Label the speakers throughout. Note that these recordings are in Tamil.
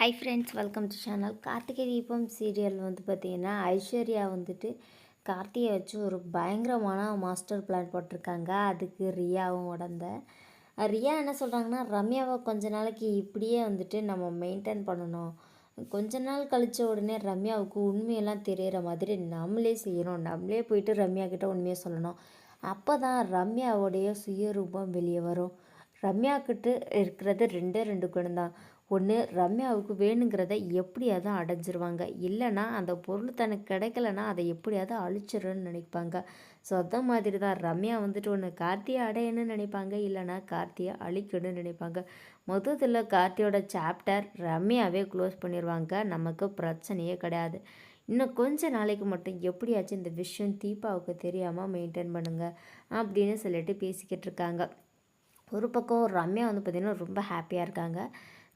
Speaker 1: Hi friends welcome to channel Karthigai Deepam serial வந்து பார்த்திங்கன்னா ஐஸ்வர்யா வந்துட்டு கார்த்திகை வச்சு ஒரு பயங்கரமான மாஸ்டர் பிளான் போட்டிருக்காங்க. அதுக்கு ரியாவும் உடந்த. ரியா என்ன சொல்கிறாங்கன்னா ரம்யாவை கொஞ்ச நாளைக்கு இப்படியே வந்துட்டு நம்ம மெயின்டைன் பண்ணணும். கொஞ்ச நாள் கழித்த உடனே ரம்யாவுக்கு உண்மையெல்லாம் தெரிகிற மாதிரி நம்மளே செய்யணும். நம்மளே போயிட்டு ரம்யா கிட்ட உண்மையை சொல்லணும். அப்போ தான் ரம்யாவுடைய சுயரூபம் வெளியே வரும். ரம்யா இருக்கிறது ரெண்டே ரெண்டு குணம் தான் ஒன்று ரம்யாவுக்கு வேணுங்கிறத எப்படியாவது அடைஞ்சிருவாங்க. இல்லைன்னா அந்த பொருள் தனக்கு கிடைக்கலன்னா அதை எப்படியாவது அழிச்சிடணும்னு நினைப்பாங்க. ஸோ அந்த மாதிரி தான் ரம்யா வந்துட்டு ஒன்று கார்த்தியை அடையணும்னு நினைப்பாங்க. இல்லைனா கார்த்தியை அழிக்கணும்னு நினைப்பாங்க. மொத்தத்தில் கார்த்தியோட சாப்டர் ரம்யாவே க்ளோஸ் பண்ணிடுவாங்க நமக்கு பிரச்சனையே கிடையாது. இன்னும் கொஞ்ச நாளைக்கு மட்டும் எப்படியாச்சும் இந்த விஷயம் தீபாவுக்கு தெரியாமல் மெயின்டைன் பண்ணுங்கள் அப்படின்னு சொல்லிட்டு பேசிக்கிட்டு இருக்காங்க. ஒரு பக்கம் ரம்யா வந்து பார்த்திங்கன்னா ரொம்ப ஹாப்பியாக இருக்காங்க.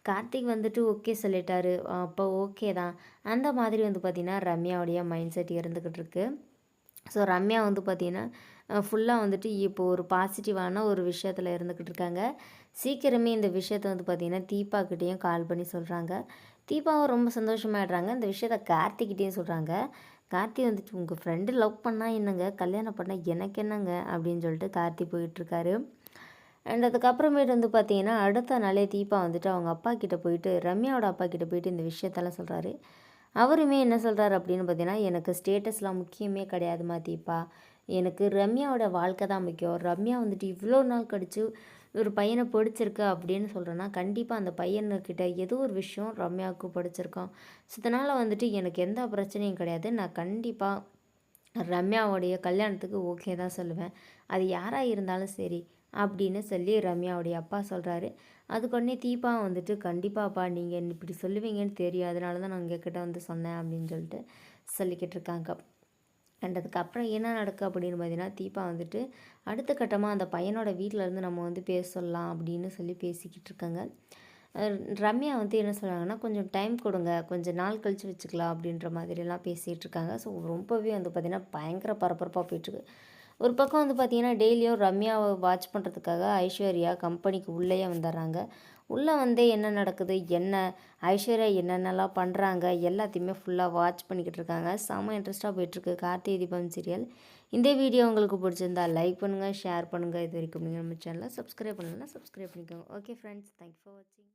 Speaker 1: கார்த்திக் வந்துட்டு ஓகே சொல்லிட்டாரு. அப்போ ஓகே தான். அந்த மாதிரி வந்து பார்த்திங்கன்னா ரம்யாவுடைய மைண்ட் செட் இருந்துக்கிட்டு இருக்கு. ஸோ ரம்யா வந்து பார்த்திங்கன்னா ஃபுல்லாக வந்துட்டு இப்போ ஒரு பாசிட்டிவான ஒரு விஷயத்தில் இருந்துக்கிட்டு இருக்காங்க. சீக்கிரமே இந்த விஷயத்த வந்து பார்த்திங்கன்னா தீபாக்கிட்டேயும் கால் பண்ணி சொல்கிறாங்க தீபாவும் ரொம்ப சந்தோஷமாயிடுறாங்க. இந்த விஷயத்த கார்த்திக்கிட்டேயும் சொல்கிறாங்க கார்த்தி வந்துட்டு உங்கள் ஃப்ரெண்டு லவ் பண்ணால் என்னங்க? கல்யாணம் பண்ணால் எனக்கு என்னங்க? அப்படின்னு சொல்லிட்டு கார்த்தி போயிட்டுருக்காரு அண்ட் அதுக்கப்புறமேட்டு வந்து பார்த்தீங்கன்னா அடுத்த நாளே தீபா வந்துட்டு அவங்க அப்பா கிட்டே போயிட்டு ரம்யாவோட அப்பா கிட்டே போயிட்டு இந்த விஷயத்தெல்லாம் சொல்கிறாரு அவருமே என்ன சொல்கிறாரு அப்படின்னு பார்த்தீங்கன்னா எனக்கு ஸ்டேட்டஸ்லாம் முக்கியமே கிடையாதுமா தீபா. எனக்கு ரம்யாவோட வாழ்க்கை தான் முக்கியம். ரம்யா வந்துட்டு இவ்வளோ நாள் கழித்து ஒரு பையனை பிடிச்சிருக்கு அப்படின்னு சொல்கிறேன்னா கண்டிப்பாக அந்த பையனுக்கிட்ட ஏதோ ஒரு விஷயம் ரம்யாவுக்கு பிடிச்சிருக்கோம். ஸோ இதனால் வந்துட்டு எனக்கு எந்த பிரச்சனையும் கிடையாது. நான் கண்டிப்பாக ரம்யாவுடைய கல்யாணத்துக்கு ஓகே தான் சொல்லுவேன். அது யாராக இருந்தாலும் சரி அப்படின்னு சொல்லி ரம்யாவுடைய அப்பா சொல்கிறாரு அதுக்கு உடனே தீபா வந்துட்டு கண்டிப்பாப்பா நீங்கள் இப்படி சொல்லுவீங்கன்னு தெரியும் அதனால தான் நான் உங்ககிட்ட வந்து சொன்னேன் அப்படின்னு சொல்லிட்டு சொல்லிக்கிட்டு இருக்காங்க. அண்ட் என்ன நடக்கு அப்படின்னு பார்த்தீங்கன்னா தீபா வந்துட்டு அடுத்த கட்டமாக அந்த பையனோட வீட்டிலேருந்து நம்ம வந்து பேச சொல்லலாம் அப்படின்னு சொல்லி பேசிக்கிட்டு இருக்காங்க. ரம்யா வந்து என்ன சொல்கிறாங்கன்னா கொஞ்சம் டைம் கொடுங்க கொஞ்சம் நாள் கழித்து வச்சுக்கலாம் அப்படின்ற மாதிரிலாம் பேசிகிட்டு இருக்காங்க. ஸோ ரொம்பவே வந்து பார்த்திங்கன்னா பயங்கர பரபரப்பாக போயிட்டுருக்கு ஒரு பக்கம் வந்து பார்த்திங்கன்னா டெய்லியும் ரம்யாவை வாட்ச் பண்ணுறதுக்காக ஐஸ்வர்யா கம்பெனிக்கு உள்ளேயே வந்துடுறாங்க. உள்ளே வந்தே என்ன நடக்குது என்ன? ஐஸ்வர்யா என்னென்னலாம் பண்ணுறாங்க எல்லாத்தையுமே ஃபுல்லாக வாட்ச் பண்ணிக்கிட்டு இருக்காங்க. செம்ம இன்ட்ரெஸ்ட்டாக போயிட்டுருக்கு. கார்த்திகை தீபம் சீரியல் இந்த வீடியோ உங்களுக்கு பிடிச்சிருந்தா லைக் பண்ணுங்கள் ஷேர் பண்ணுங்கள் இது வரைக்கும் நீங்கள் நம்ம சேனலை சப்ஸ்கிரைப் பண்ணலாம் சப்ஸ்கிரைப் பண்ணிக்கோங்க. ஓகே ஃப்ரெண்ட்ஸ் தேங்க்யூ ஃபார் வாட்சிங்